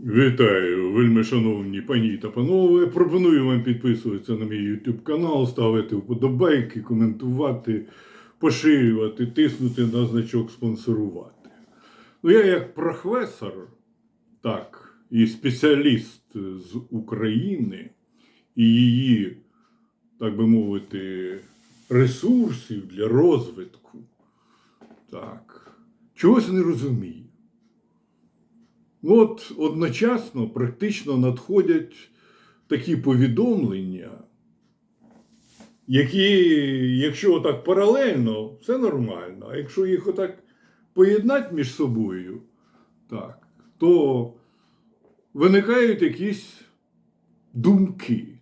Вітаю, вельми шановні пані та панове. Пропоную вам підписуватися на мій YouTube канал, ставити вподобайки, коментувати, поширювати, тиснути на значок спонсорувати. Ну, я як професор, так, і спеціаліст з України і її, так би мовити, ресурсів для розвитку. Так, чогось не розумію. Ну, От одночасно практично надходять такі повідомлення, які, якщо отак паралельно, все нормально, а якщо їх отак поєднати між собою, так, то виникають якісь думки.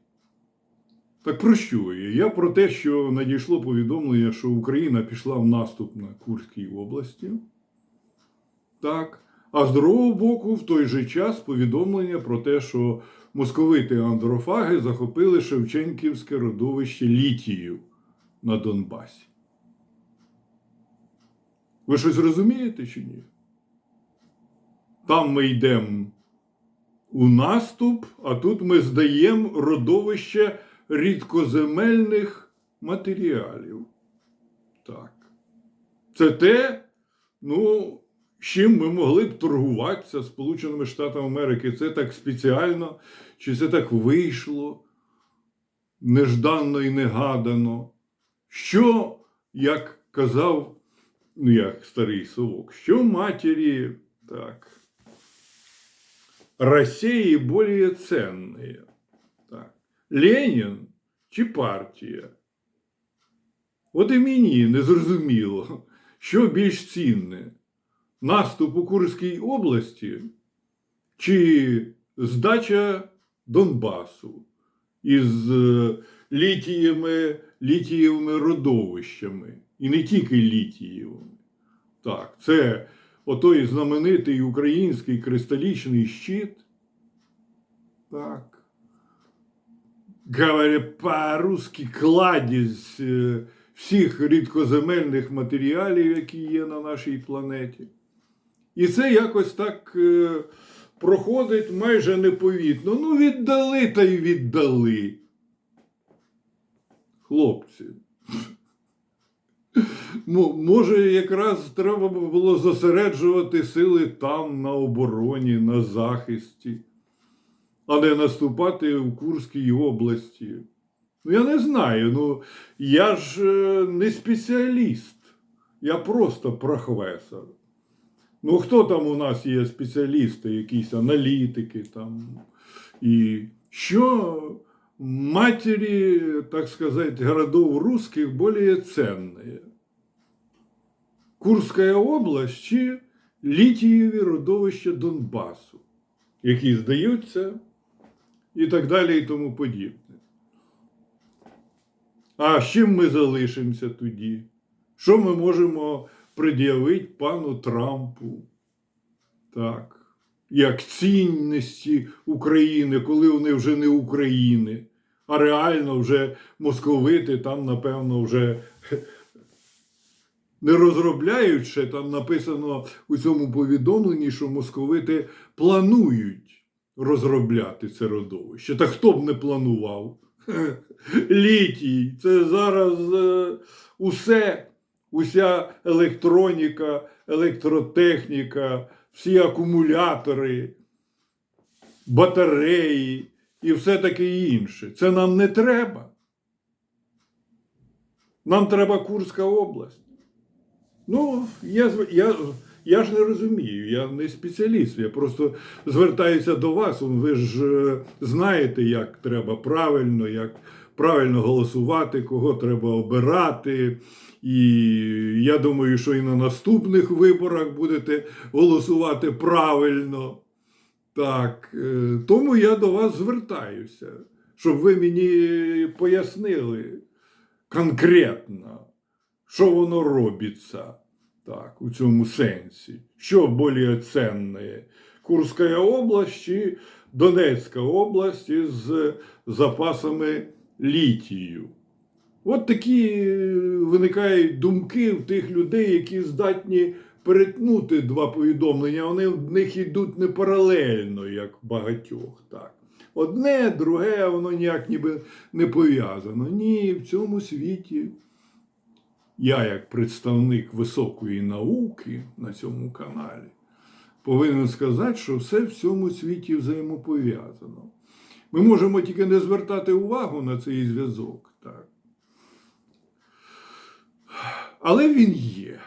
Так про що я? Я про те, що надійшло повідомлення, що Україна пішла в наступ на Курській області. Так. А з другого боку, в той же час повідомлення про те, що московити андрофаги захопили Шевченківське родовище Літію на Донбасі. Ви щось розумієте чи ні? Там ми йдемо у наступ, а тут ми здаємо родовище рідкоземельних матеріалів. Так. Це те, ну, чим ми могли б торгуватися з Сполученими Штатами Америки. Це так спеціально, чи це так вийшло нежданно і негадано. Що, як казав, ну як старий совок, що матері так, Росії більш цінні? Так. Ленін чи партія? От і мені не зрозуміло, що більш цінне наступ у Курській області чи здача Донбасу із е, літіями, літієвими родовищами. І не тільки літієвими. Так, це отой знаменитий український кристалічний щит. Так. Говоря по-русски, кладезь е, всіх рідкоземельних матеріалів, які є на нашій планеті. І це якось так е, проходить майже непомітно. Ну, віддали та й віддали. Хлопці. Може, якраз треба було зосереджувати сили там, на обороні, на захисті, а не наступати в Курській області. Ну, я не знаю. Ну, я ж е, не спеціаліст, я просто професор. Ну, хто там у нас є спеціалісти, якісь аналітики там. І що матері, так сказать, городов русских более ценные? Курська область чи літієві родовища Донбасу, які здаються, і так далі, і тому подібне. А з чим ми залишимося тоді? Що ми можемо пред'явити пану Трампу? Так. Як цінності України, коли вони вже не України, а реально вже московити там, напевно, вже не розробляють там написано у цьому повідомленні, що московити планують розробляти це родовище. Та хто б не планував? Літій. Це зараз е, усе, уся електроніка, електротехніка, всі акумулятори, батареї і все таке інше. Це нам не треба. Нам треба Курська область. Ну, я, я, я ж не розумію, я не спеціаліст. Я просто звертаюся до вас. Ви ж е, знаєте, як треба правильно, як правильно голосувати, кого треба обирати. І я думаю, що і на наступних виборах будете голосувати правильно. Так, е, тому я до вас звертаюся, щоб ви мені пояснили конкретно, що воно робиться так, у цьому сенсі. Що більш цінне? Курська область чи Донецька область із запасами літію. От такі е, виникають думки в тих людей, які здатні перетнути два повідомлення, вони в них йдуть не паралельно, як багатьох. Так. Одне, друге, воно ніяк ніби не пов'язано. Ні, в цьому світі я, як представник високої науки на цьому каналі, повинен сказати, що все в цьому світі взаємопов'язано. Ми можемо тільки не звертати увагу на цей зв'язок. Так. Але він є.